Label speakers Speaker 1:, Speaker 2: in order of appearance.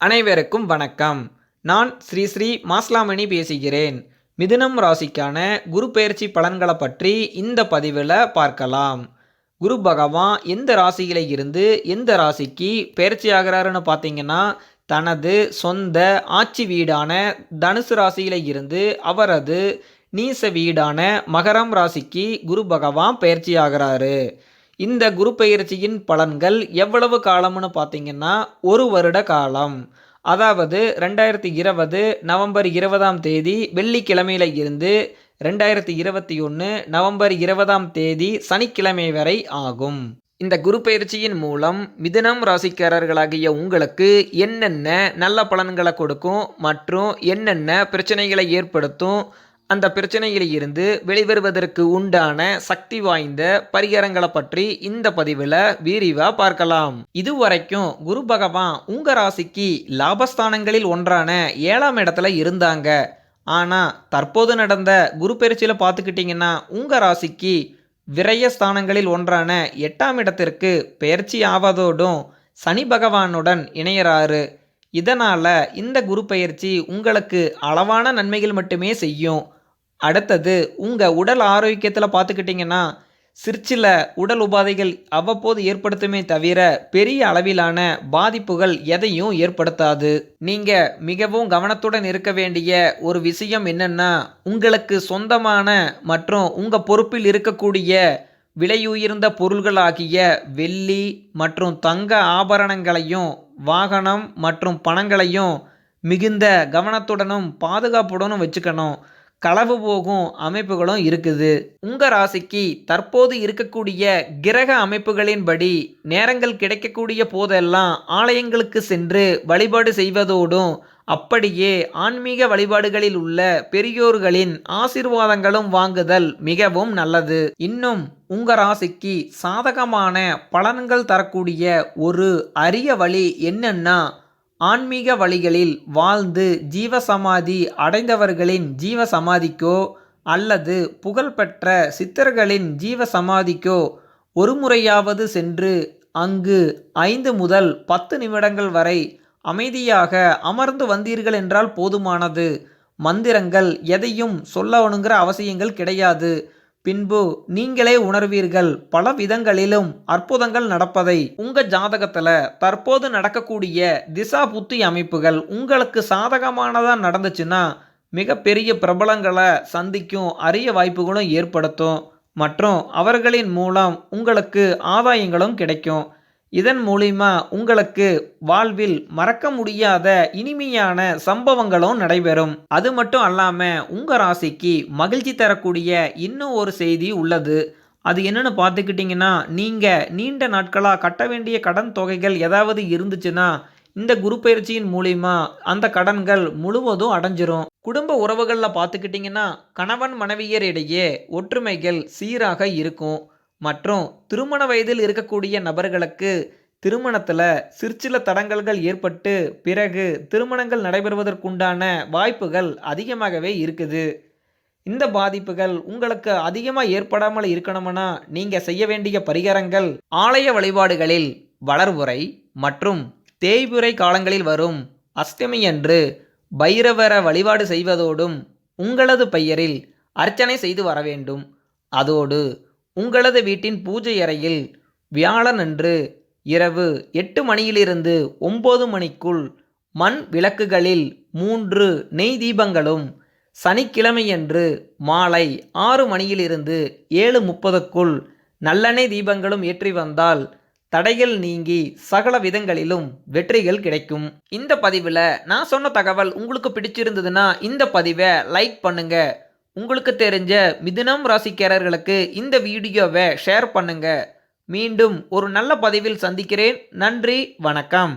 Speaker 1: அனைவருக்கும் வணக்கம். நான் ஸ்ரீ ஸ்ரீ மாஸ்லாமணி பேசுகிறேன். மிதுனம் ராசிக்கான குரு பெயர்ச்சி பலன்களை பற்றி இந்த பதிவில் பார்க்கலாம். குரு பகவான் எந்த ராசியில் இருந்து எந்த ராசிக்கு பயிற்சி ஆகிறாருன்னு பார்த்தீங்கன்னா தனது சொந்த ஆட்சி வீடான தனுசு ராசியில் இருந்து அவரது நீச வீடான மகரம் ராசிக்கு குரு பகவான் பெயர்ச்சி ஆகிறாரு. இந்த குரு பயிற்சியின் பலன்கள் எவ்வளவு காலம்னு பார்த்தீங்கன்னா ஒரு வருட காலம். அதாவது ரெண்டாயிரத்தி இருபது நவம்பர் இருபதாம் தேதி வெள்ளிக்கிழமையில இருந்து ரெண்டாயிரத்தி இருபத்தி ஒன்று நவம்பர் இருபதாம் தேதி சனிக்கிழமை வரை ஆகும். இந்த குரு பயிற்சியின் மூலம் மிதுனம் ராசிக்காரர்களாகிய உங்களுக்கு என்னென்ன நல்ல பலன்களை கொடுக்கும் மற்றும் என்னென்ன பிரச்சனைகளை ஏற்படுத்தும் அந்த பிரச்சனையில் இருந்து வெளிவருவதற்கு உண்டான சக்தி வாய்ந்த பரிகாரங்களை பற்றி இந்த பதிவில் விரிவாக பார்க்கலாம். இதுவரைக்கும் குரு பகவான் உங்க ராசிக்கு லாபஸ்தானங்களில் ஒன்றான ஏழாம் இடத்துல இருந்தாங்க. ஆனால் தற்போது நடந்த குரு பயிற்சியில் பார்த்துக்கிட்டிங்கன்னா உங்கள் ராசிக்கு விரயஸ்தானங்களில் ஒன்றான எட்டாம் இடத்திற்கு பெயர்ச்சி ஆவதோடும் சனி பகவானுடன் இணையறாரு. இதனால் இந்த குரு பயிற்சி உங்களுக்கு அளவான நன்மைகள் மட்டுமே செய்யும். அடுத்தது உங்கள் உடல் ஆரோக்கியத்தில் பார்த்துக்கிட்டிங்கன்னா சிற்சில உடல் உபாதைகள் அவ்வப்போது ஏற்படுத்துமே தவிர பெரிய அளவிலான பாதிப்புகள் எதையும் ஏற்படுத்தாது. நீங்கள் மிகவும் கவனத்துடன் இருக்க வேண்டிய ஒரு விஷயம் என்னென்னா உங்களுக்கு சொந்தமான மற்றும் உங்கள் பொறுப்பில் இருக்கக்கூடிய விலையுயர்ந்த பொருள்களாகிய வெள்ளி மற்றும் தங்க ஆபரணங்களையும் வாகனம் மற்றும் பணங்களையும் மிகுந்த கவனத்துடனும் பாதுகாப்புடனும் வச்சுக்கணும். களவு போகும் அமைப்புகளும் இருக்குது. உங்க ராசிக்கு தற்போது இருக்கக்கூடிய கிரக அமைப்புகளின்படி நேரங்கள் கிடைக்கக்கூடிய போதெல்லாம் ஆலயங்களுக்கு சென்று வழிபாடு செய்வதோடும் அப்படியே ஆன்மீக வழிபாடுகளில் உள்ள பெரியோர்களின் ஆசிர்வாதங்களும் வாங்குதல் மிகவும் நல்லது. இன்னும் உங்க ராசிக்கு சாதகமான பலன்கள் தரக்கூடிய ஒரு அரிய வழி என்னன்னா ஆன்மீக வழிகளில் வாழ்ந்து ஜீவசமாதி அடைந்தவர்களின் ஜீவசமாதிக்கோ அல்லது புகழ்பெற்ற சித்தர்களின் ஜீவசமாதிக்கோ ஒரு முறையாவது சென்று அங்கு ஐந்து முதல் பத்து நிமிடங்கள் வரை அமைதியாக அமர்ந்து வந்தீர்கள் என்றால் போதுமானது. மந்திரங்கள் எதையும் சொல்லணுங்கிற அவசியங்கள் கிடையாது. பின்பு நீங்களே உணர்வீர்கள் பல விதங்களிலும் அற்புதங்கள் நடப்பதை. உங்க ஜாதகத்துல தற்போது நடக்கக்கூடிய திசா புத்தி அமைப்புகள் உங்களுக்கு சாதகமானதா நடந்துச்சுன்னா மிகப்பெரிய பிரபலங்களை சந்திக்கும் அரிய வாய்ப்புகளும் ஏற்படுத்தும். மற்றும் அவர்களின் மூலம் உங்களுக்கு ஆதாயங்களும் கிடைக்கும். இதன் மூலிமா உங்களுக்கு வாழ்வில் மறக்க முடியாத இனிமையான சம்பவங்களும் நடைபெறும். அது மட்டும் அல்லாமல் உங்கள் ராசிக்கு மகிழ்ச்சி தரக்கூடிய இன்னும் ஒரு செய்தி உள்ளது. அது என்னென்னு பார்த்துக்கிட்டிங்கன்னா நீங்கள் நீண்ட நாட்களாக கட்ட வேண்டிய கடன் தொகைகள் ஏதாவது இருந்துச்சுன்னா இந்த குரு பயிற்சியின் மூலிமா அந்த கடன்கள் முழுவதும் அடைஞ்சிரும். குடும்ப உறவுகளில் பார்த்துக்கிட்டிங்கன்னா கணவன் மனைவியரிடையே ஒற்றுமைகள் சீராக இருக்கும். மற்றும் திருமண வயதில் இருக்கக்கூடிய நபர்களுக்கு திருமணத்தில் சிற்சில தடங்கல்கள் ஏற்பட்டு பிறகு திருமணங்கள் நடைபெறுவதற்குண்டான வாய்ப்புகள் அதிகமாகவே இருக்குது. இந்த பாதிப்புகள் உங்களுக்கு அதிகமாக ஏற்படாமல் இருக்கணும்னா நீங்கள் செய்ய வேண்டிய பரிகாரங்கள் ஆலய வழிபாடுகளில் வளர்வுரை மற்றும் தேய்புரை காலங்களில் வரும் அஷ்டமியன்று பைரவர வழிபாடு செய்வதோடும் உங்களது பெயரில் அர்ச்சனை செய்து வர வேண்டும். அதோடு உங்களது வீட்டின் பூஜை அறையில் வியாழனன்று இரவு எட்டு மணியிலிருந்து ஒம்பது மணிக்குள் மண் விளக்குகளில் மூன்று நெய் தீபங்களும் சனிக்கிழமையன்று மாலை ஆறு மணியிலிருந்து ஏழு முப்பதுக்குள் நல்லெண்ணெய் தீபங்களும் ஏற்றி வந்தால் தடைகள் நீங்கி சகல விதங்களிலும் வெற்றிகள் கிடைக்கும். இந்த பதிவில் நான் சொன்ன தகவல் உங்களுக்கு பிடிச்சிருந்ததுன்னா இந்த பதிவை லைக் பண்ணுங்கள் உங்களுக்கு தெரிஞ்ச மிதுனம் ராசிக்காரர்களுக்கு இந்த வீடியோவை ஷேர் பண்ணுங்க. மீண்டும் ஒரு நல்ல பதிவில் சந்திக்கிறேன். நன்றி வணக்கம்.